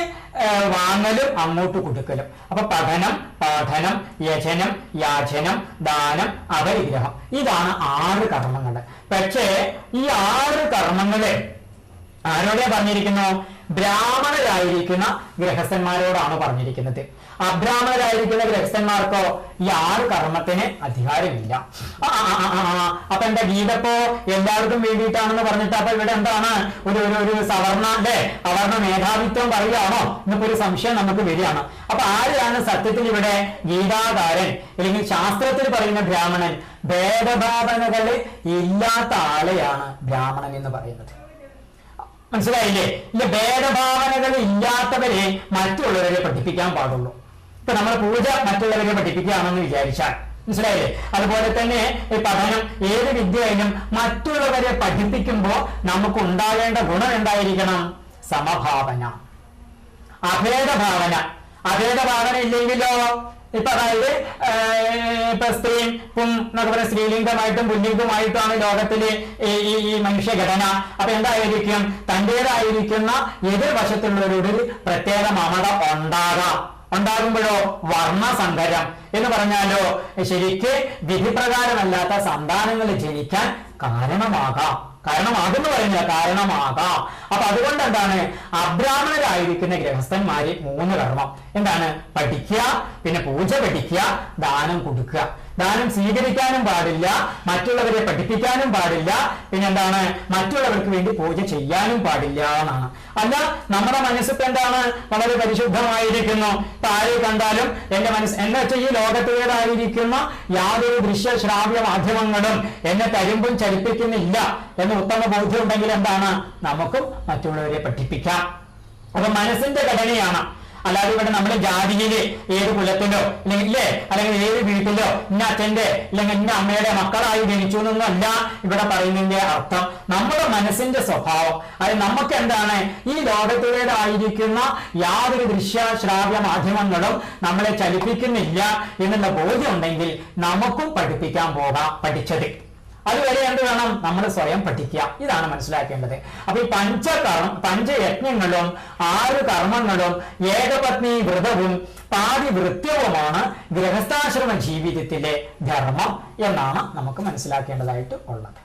വാങ്ങലും അങ്ങോട്ട് കൊടുക്കലും. അപ്പൊ പഠനം പഠനം യജനം യാചനം ദാനം അപരിഗ്രഹം ഇതാണ് ആറ് കർമ്മങ്ങൾ പക്ഷേ ഈ ആറ് കർമ്മങ്ങളെ ആരോടെ പറഞ്ഞിരിക്കുന്നു? ബ്രാഹ്മണരായിരിക്കുന്ന ഗൃഹസ്ഥന്മാരോടാണ് പറഞ്ഞിരിക്കുന്നത്. അബ്രാഹ്മണരായിരിക്കുന്ന ഗ്രഹസ്ഥന്മാർക്കോ ഈ ആറ് കർമ്മത്തിന് അധികാരമില്ല. അപ്പൊ എന്താ ഗീതപ്പോ എല്ലാവർക്കും വേണ്ടിയിട്ടാണെന്ന് പറഞ്ഞിട്ട് അപ്പൊ ഇവിടെ എന്താണ്? ഒരു ഒരു ഒരു സവർണ അല്ലെ? അവർണ മേധാവിത്വം പറയുകയാണോ? എന്നൊക്കെ ഒരു സംശയം നമുക്ക് വരികയാണ്. അപ്പൊ ആരാണ് സത്യത്തിൽ ഇവിടെ ഗീതാകാരൻ? അല്ലെങ്കിൽ ശാസ്ത്രത്തിൽ പറയുന്ന ബ്രാഹ്മണൻ? ഭേദഭാവനകൾ ഇല്ലാത്ത ആളെയാണ് ബ്രാഹ്മണൻ എന്ന് പറയുന്നത്. മനസ്സിലായില്ലേ? ഇല്ല ഭേദഭാവനകൾ ഇല്ലാത്തവരെ മറ്റുള്ളവരെ പഠിപ്പിക്കാൻ പാടുള്ളൂ. ഇപ്പൊ നമ്മൾ പൂജ മറ്റുള്ളവരെ പഠിപ്പിക്കുകയാണെന്ന് വിചാരിച്ചാൽ മനസ്സിലായില്ലേ? അതുപോലെ തന്നെ ഈ പഠനം ഏത് വിദ്യയിലും മറ്റുള്ളവരെ പഠിപ്പിക്കുമ്പോൾ നമുക്ക് ഉണ്ടാകേണ്ട ഗുണം എന്തായിരിക്കണം? സമഭാവന. അഭേദഭാവന. അഭേദഭാവന ഇല്ലെങ്കിലോ? ഇപ്പൊ അതായത് ഇപ്പൊ സ്ത്രീയും പും എന്നൊക്കെ പറയുന്ന സ്ത്രീലിംഗമായിട്ടും പുല്ലിംഗമായിട്ടുമാണ് ലോകത്തിലെ ഈ ഈ- മനുഷ്യഘടന. അപ്പൊ എന്തായിരിക്കും? തന്റേതായിരിക്കുന്ന എതിർവശത്തുള്ളവരോട് പ്രത്യേക മമത ഉണ്ടാകാം. ഉണ്ടാകുമ്പോഴോ വർണസങ്കരം എന്ന് പറഞ്ഞാലോ ശരിക്ക് വിധിപ്രകാരമല്ലാത്ത സന്താനങ്ങൾ ജനിക്കാൻ കാരണമാകാം. കാരണമാകുന്നു പറയുന്നില്ല കാരണമാകാം. അപ്പൊ അതുകൊണ്ട് എന്താണ് അബ്രാഹ്മണരായിരിക്കുന്ന ഗൃഹസ്ഥന്മാര് മൂന്ന് കർമ്മം. എന്താണ്? പഠിക്കുക പിന്നെ പൂജ പഠിക്കുക ദാനം കൊടുക്കുക. ദാനം സ്വീകരിക്കാനും പാടില്ല മറ്റുള്ളവരെ പഠിപ്പിക്കാനും പാടില്ല പിന്നെ എന്താണ് മറ്റുള്ളവർക്ക് വേണ്ടി പൂജ ചെയ്യാനും പാടില്ല എന്നാണ്. അല്ല നമ്മുടെ മനസ്സിപ്പോ എന്താണ്? വളരെ പരിശുദ്ധമായിരിക്കുന്നു. താഴെ കണ്ടാലും എന്റെ മനസ്സ് എന്നെ വെച്ചാൽ ഈ ലോകത്തേതായിരിക്കുന്ന യാതൊരു ദൃശ്യ ശ്രാവ്യ മാധ്യമങ്ങളും എന്നെ തരുമ്പും ചലിപ്പിക്കുന്നില്ല എന്ന് ഉത്തമ ബോധ്യം ഉണ്ടെങ്കിൽ എന്താണ്? നമുക്കും മറ്റുള്ളവരെ പഠിപ്പിക്കാം. അപ്പൊ മനസ്സിന്റെ ഘടനയാണ് അല്ലാതെ ഇവിടെ നമ്മുടെ ജാതിയിലെ ഏത് കുലത്തിലോ അല്ലെങ്കിൽ ഇല്ലേ? അല്ലെങ്കിൽ ഏത് വീട്ടിലോ ഇന്ന അച്ഛന്റെ അല്ലെങ്കിൽ ഇന്ന അമ്മയുടെ മക്കളായി ജനിച്ചു എന്നൊന്നല്ല ഇവിടെ പറയുന്നതിന്റെ അർത്ഥം. നമ്മുടെ മനസ്സിന്റെ സ്വഭാവം. അത് നമുക്ക് എന്താണ്? ഈ ലോകത്തിലേതായിരിക്കുന്ന യാതൊരു ദൃശ്യ ശ്രാവ്യ മാധ്യമങ്ങളും നമ്മളെ ചലിപ്പിക്കുന്നില്ല എന്നുള്ള ബോധ്യം ഉണ്ടെങ്കിൽ നമുക്കും പഠിപ്പിക്കാൻ പോകാം പഠിച്ചത്. അതുവരെ എന്ത് വേണം? നമ്മൾ സ്വയം പഠിക്കുക. ഇതാണ് മനസ്സിലാക്കേണ്ടത്. അപ്പൊ ഈ പഞ്ചകർമ്മ പഞ്ചയജ്ഞങ്ങളും ആറ് കർമ്മങ്ങളും ഏകപത്നി വ്രതവും പാതി വൃത്യവുമാണ് ഗൃഹസ്ഥാശ്രമ ജീവിതത്തിലെ ധർമ്മം എന്നാണ് നമുക്ക് മനസ്സിലാക്കേണ്ടതായിട്ട് ഉള്ളത്.